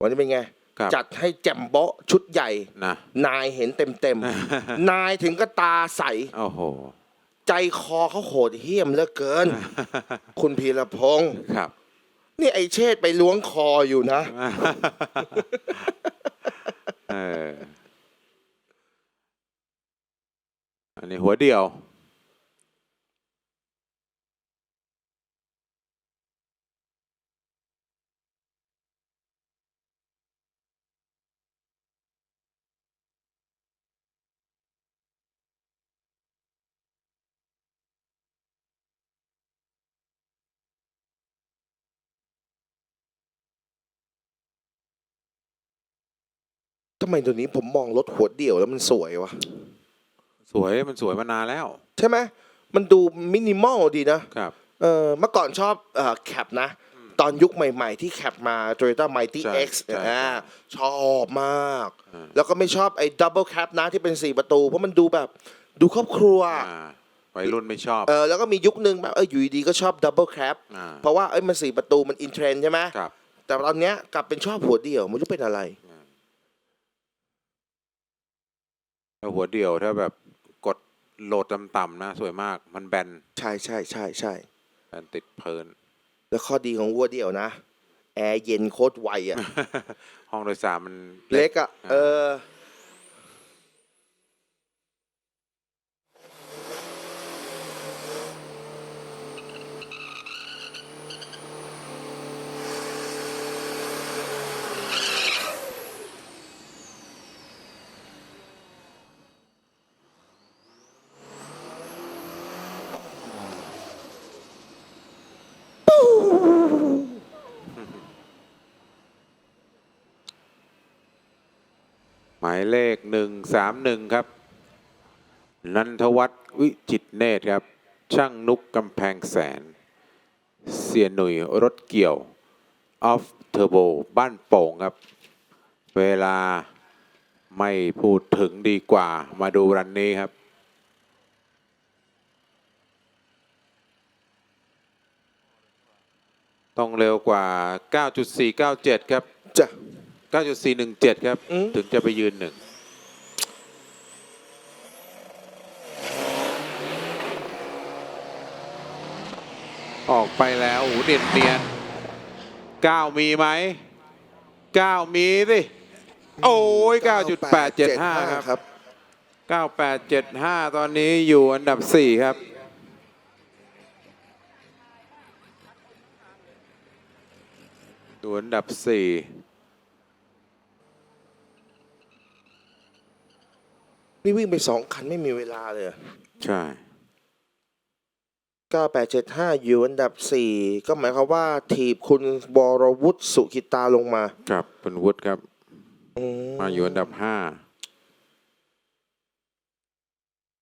วันนี้เป็นไง ครับจัดให้แจ่มโบ๊ะชุดใหญ่ นะ นายเห็นเต็มเต็มๆ นายถึงก็ตาใส โอ้โห ใจคอเขาโหดเหี้ยมเหลือเกิน คุณพีรพงศ์ครับ นี่ไอเชษไปล้วงคออยู่นะ เอออันนี้หัวเดียวำไมตัวนี้ผมมองรถหัวเดี่ยวแล้วมันสวยวะสวยมันสวยมานานแล้ว ใช่ไหมมันดูมินิมอลดีนะครับ เออเมื่อก่อนชอบเอ่อแคปนะ ตอนยุคใหม่ๆ ที่แคปมา Toyota Mighty ใช่ X ใช่อ่าชอบมาก อ่า แล้วก็ไม่ชอบไอ้ดับเบิลแคปนะที่เป็น 4 ประตู เพราะมันดูแบบดูครอบครัว อ่าวัยรุ่นไม่ชอบ เออแล้วก็มียุคนึงแบบเอออยู่ดีๆก็ชอบดับเบิลแคปอ่า เพราะว่าเอ้ยมัน 4 ประตูมันอินเทรนใช่ไหม ครับ แต่ตอนเนี้ยกลับเป็นชอบหัวเดี่ยวไม่รู้เป็นอะไร แล้วหัวเดียวถ้าแบบกดโหลดต่ำๆนะสวยมากมันแบนใช่ใช่ใช่ใช่แบนติดเพลิน แล้วข้อดีของหัวเดี่ยวนะ แอร์เย็นโคตรไวอะ ห้องโดยสารมันเล็กอะ เออ หมายเลขหนึ่งสามหนึ่งครับ นันทวัฒน์วิจิตเนตรครับ ช่างนุกกำแพงแสน เสียหนุ่ยรถเกี่ยว ออฟเทอร์โบบ้านโป่งครับ เวลาไม่พูดถึงดีกว่ามาดูรันนี้ครับต้องเร็วกว่า 9.497 ครับ จ้ะ 9.417 ครับอืมถึงจะไปยืนหนึ่งออกไปแล้วโอ้โหเนียนเนียนเก้ามีไหมเก้ามีสิ โอ้ย9.875ครับครับ9875ตอนนี้อยู่อันดับ4ครับอยู่อันดับ4 นี่วิ่งไปสองคันไม่มีเวลาเลยใช่9875อยู่อันดับ4ก็หมายความว่าทีบคุณบรวุฒิสุขิตาลงมา ครับเป็นวุฒิครับ อืม มาอยู่อันดับ5